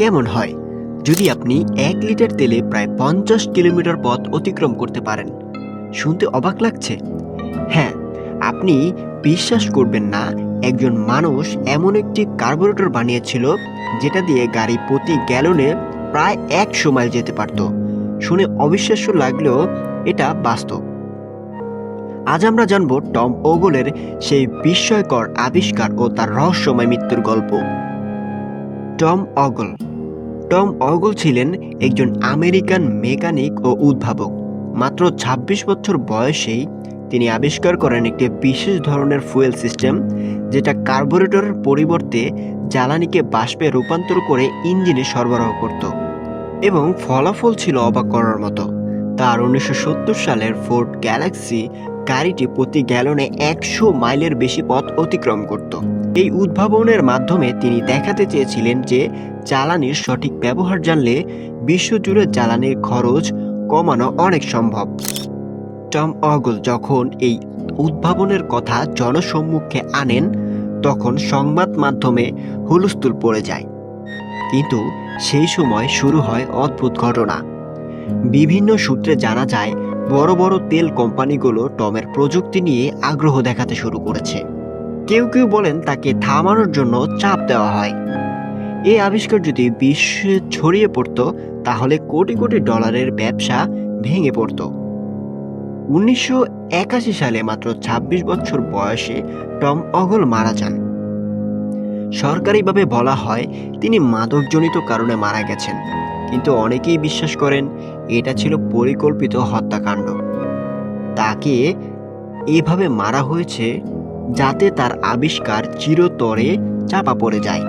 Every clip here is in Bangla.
কেমন হয়? যদি আপনি এক লিটার তেলে প্রায় পঞ্চাশ কিলোমিটার পথ অতিক্রম করতে পারেন, শুনতে অবাক লাগছে। হ্যাঁ আপনি বিশ্বাস করবেন না, একজন মানুষ এমন একটি কার্বোরেটর বানিয়েছিল, যেটা দিয়ে গাড়ি প্রতি গ্যালনে প্রায় একশো মাইল যেতে পারত। শুনে অবিশ্বাস্য লাগলেও এটা বাস্তব। আজ আমরা জানব টম ওগলের সেই বিস্ময়কর আবিষ্কার ও তার রহস্যময় মৃত্যুর গল্প। টম অগল টম অগল ছিলেন একজন আমেরিকান মেকানিক ও উদ্ভাবক। মাত্র ২৬ বছর বয়সেই তিনি আবিষ্কার করেন একটি বিশেষ ধরনের ফুয়েল সিস্টেম, যেটা কার্বোরেটরের পরিবর্তে জ্বালানিকে বাষ্পে রূপান্তর করে ইঞ্জিনে সরবরাহ করত এবং ফলাফল ছিল অবাক করার মতো। তার উনিশশো সত্তর সালের ফোর্ড গ্যালাক্সি গাড়িটি প্রতি গ্যালনে একশো মাইলের বেশি পথ অতিক্রম করত। এই উদ্ভাবনের মাধ্যমে তিনি দেখাতে চেয়েছিলেন যে জ্বালানির সঠিক ব্যবহার জানলে বিশ্বজুড়ে জ্বালানির খরচ কমানো অনেক সম্ভব। টম অগল যখন এই উদ্ভাবনের কথা জনসম্মুখে আনেন, তখন সংবাদ মাধ্যমে হুলস্থুল পড়ে যায়। কিন্তু সেই সময় শুরু হয় অদ্ভুত ঘটনা। বিভিন্ন সূত্রে জানা যায় বড় বড় তেল কোম্পানিগুলো টমের প্রযুক্তি নিয়ে আগ্রহ দেখাতে শুরু করেছে। কেউ কেউ বলেন তাকে থামানোর জন্য চাপ দেওয়া হয়। এই আবিষ্কার যদি বিশ্বে ছড়িয়ে পড়তো, তাহলে কোটি কোটি ডলারের ব্যবসা ভেঙে পড়তো। উনিশশো সালে মাত্র ২৬ বছর বয়সে টম অগল মারা যান। সরকারিভাবে বলা হয়, তিনি মাদকজনিত কারণে মারা গেছেন। কিন্তু অনেকেই বিশ্বাস করেন এটা ছিল পরিকল্পিত হত্যাকাণ্ড। তাকে এভাবে মারা হয়েছে যাতে তার আবিষ্কার চিরতরে চাপা পড়ে যায়।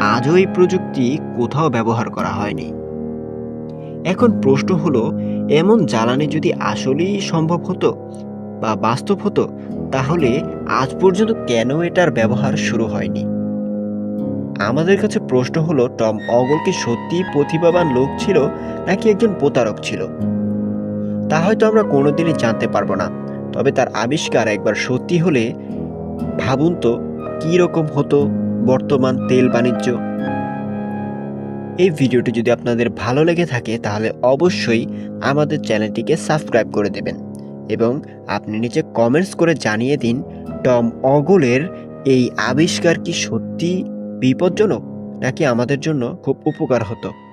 আজও এই প্রযুক্তি কোথাও ব্যবহার করা হয়নি। এখন প্রশ্ন হলো, এমন জ্বালানি যদি আসলেই সম্ভব হতো বা বাস্তব হতো, তাহলে আজ পর্যন্ত কেন এটার ব্যবহার শুরু হয়নি? আমাদের কাছে প্রশ্ন হলো, টম অগল কি সত্যিই প্রতিভাবান লোক ছিল নাকি একজন প্রতারক ছিল? তা হয়তো আমরা কোনোদিনই জানতে পারব না। তবে তার আবিষ্কার একবার সত্যি হলে ভাবুন তো, কী রকম হতো বর্তমান তেল বাণিজ্য? এই ভিডিওটি যদি আপনাদের ভালো লেগে থাকে, তাহলে অবশ্যই আমাদের চ্যানেলটিকে সাবস্ক্রাইব করে দেবেন এবং আপনি নিচে কমেন্টস করে জানিয়ে দিন, টম অগলের এই আবিষ্কার কি সত্যি বিপজ্জনক নাকি আমাদের জন্য খুব উপকার হতো?